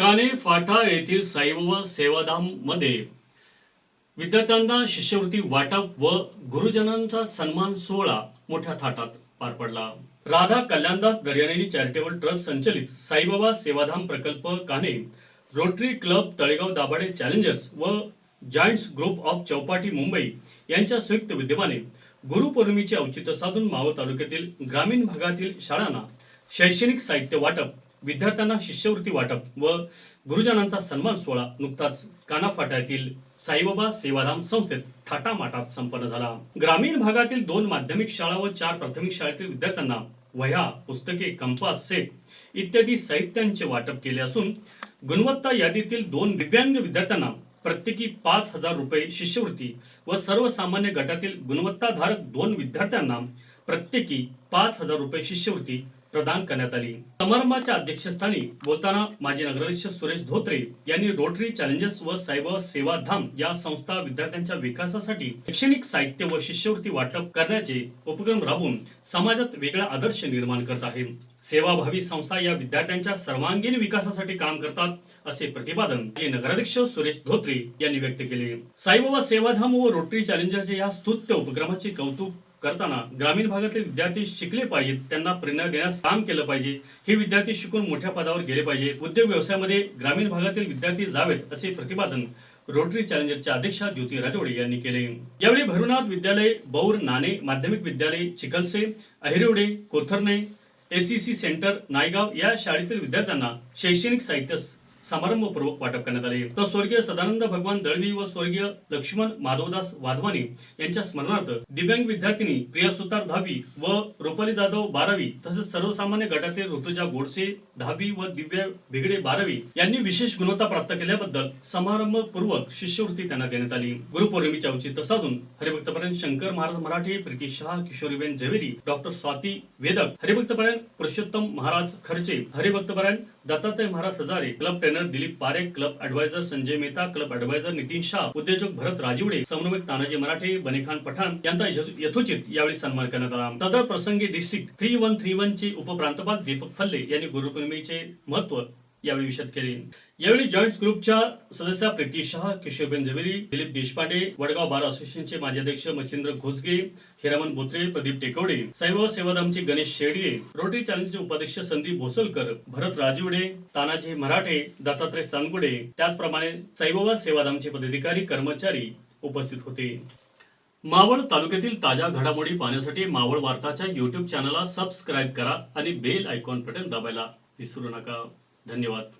काने फाटा येथील साईबाबा सेवाधाममध्ये विद्यार्थ्यांना शिष्यवृत्ती वाटप व गुरुजनांचा सन्मान सोहळा मोठ्या थाटात पार पडला. राधा कल्याणदास दर्यानेनी चॅरिटेबल ट्रस्ट संचलित साईबाबा सेवाधाम प्रकल्प काने Rotary club Talegaon Dabhade challengers व giants group of Chowpatty Mumbai यांच्या संयुक्त विद्यमाने गुरुपौर्णिमेचे औचित्य साधून मावळ तालुक्यातील ग्रामीण भागातील शाळांना शैक्षणिक साहित्य वाटप विद्यार्थ्यांना शिष्यवृत्ती वाटप व गुरुजनांचा सन्मान सोहळा नुकताच कानाफाटा येथील साईबाबा सेवाधाम संस्थेत थाटामाटात संपन्न झाला. ग्रामीण भागातील दोन माध्यमिक शाळा व चार प्राथमिक शाळेतील विद्यार्थ्यांना वह्या पुस्तके कंपास सेट इत्यादी साहित्यांचे वाटप केले असून गुणवत्ता यादीतील दोन दिव्यांग विद्यार्थ्यांना प्रत्येकी पाच हजार रुपये शिष्यवृत्ती व सर्वसामान्य गटातील गुणवत्ताधारक दोन विद्यार्थ्यांना प्रत्येकी पाच हजार रुपये शिष्यवृत्ती प्रदान करण्यात आली. समारंभाच्या अध्यक्षस्थानी बोलताना माजी नगराध्यक्ष सुरेश धोत्रे यांनी रोटरी चॅलेंजेस व सायबर सेवाधाम या संस्था विद्यार्थ्यांच्या विकासासाठी शैक्षणिक साहित्य व शिष्यवृत्ती वाटप करण्याचे उपक्रम राबवून समाजात वेगळा आदर्श निर्माण करत आहे. सेवाभावी संस्था या विद्यार्थ्यांच्या सर्वांगीण विकासासाठी काम करतात असे प्रतिपादन हे नगराध्यक्ष सुरेश धोत्रे यांनी व्यक्त केले. साईबाबा सेवाधाम व रोटरी चॅलेंजरच्या या स्तुत्य उपक्रमाचे कौतुक करताना ग्रामीण भागातील विद्यार्थी शिकले पाहिजेत त्यांना प्रेरणा देण्यास काम केलं पाहिजे. हे विद्यार्थी शिकून मोठ्या पदावर गेले पाहिजे. उद्योग व्यवसायामध्ये ग्रामीण भागातील विद्यार्थी जावेत असे प्रतिपादन रोटरी चॅलेंजरच्या अध्यक्षा ज्योती राजवडे यांनी केले. यावेळी भरुनाथ विद्यालय बौर नाणे माध्यमिक विद्यालय चिखलसे अहिरोडे कोथरणे एसीसी सेंटर नायगाव या शाळेतील विद्यार्थ्यांना शैक्षणिक साहित्य समारंभपूर्वक वाटप करण्यात आले. तर स्वर्गीय सदानंद भगवान दळवी व स्वर्गीय लक्ष्मण माधवदास वाधवानी यांच्या स्मरणार्थ दिव्यांग विद्यार्थिनी प्रिया सुतार दहावी व रुपाली जाधव बारावी तसेच सर्वसामान्य गटातील ऋतुजा गोडसे दहावी व दिव्या भिगडे बारावी यांनी विशेष गुणवत्ता प्राप्त केल्याबद्दल समारंभपूर्वक शिष्यवृत्ती त्यांना देण्यात आली. गुरुपौर्णिमेच्या औचित्य साधून हरिभक्तपर्यंत शंकर महाराज मराठे प्रीती शहा किशोरीबेन झवेरी डॉक्टर स्वाती वेदक हरिभक्तपर्यंत Purushottam Maharaj Kharche हरिभक्तपर्यंत Dattatray Maharaj Hazare club trainer Dilip Parekh club adviser Sanjay Mehta club adviser Nitin Shah उद्योजक भरत राजिवडे समन्वयक तानाजी मराठे बनेखान पठाण यांचा यथोचित यावेळी सन्मान करण्यात आला. सदर प्रसंगी district three one three one चे उपप्रांतपाल दीपक फल्ले यांनी गुरुपौर्णिमेचे महत्त्व यावेळी विषद केले. यावेळी जॉईंट ग्रुपच्या सदस्या प्रीती शहा किशोरबेन झवेरी दिलीप देशपांडे वडगाव बार असोसिएशनचे माजी अध्यक्ष मच्छिंद्र घोजगे हिरामन बोत्रे प्रदीप टेकवडे साईबाबा सेवाधामचे गणेश शेडगे रोटरी चॅलेंजचे उपाध्यक्ष संदीप भोसलकर भरत राजवडे तानाजी मराठे दत्तात्रय चांदगुडे त्याचप्रमाणे साईबाबा सेवाधामचे पदाधिकारी कर्मचारी उपस्थित होते. मावळ तालुक्यातील ताज्या घडामोडी पाहण्यासाठी मावळ वार्ताच्या युट्यूब चॅनलला सबस्क्राईब करा आणि बेल आयकॉन बटन दाबायला विसरू नका. धन्यवाद.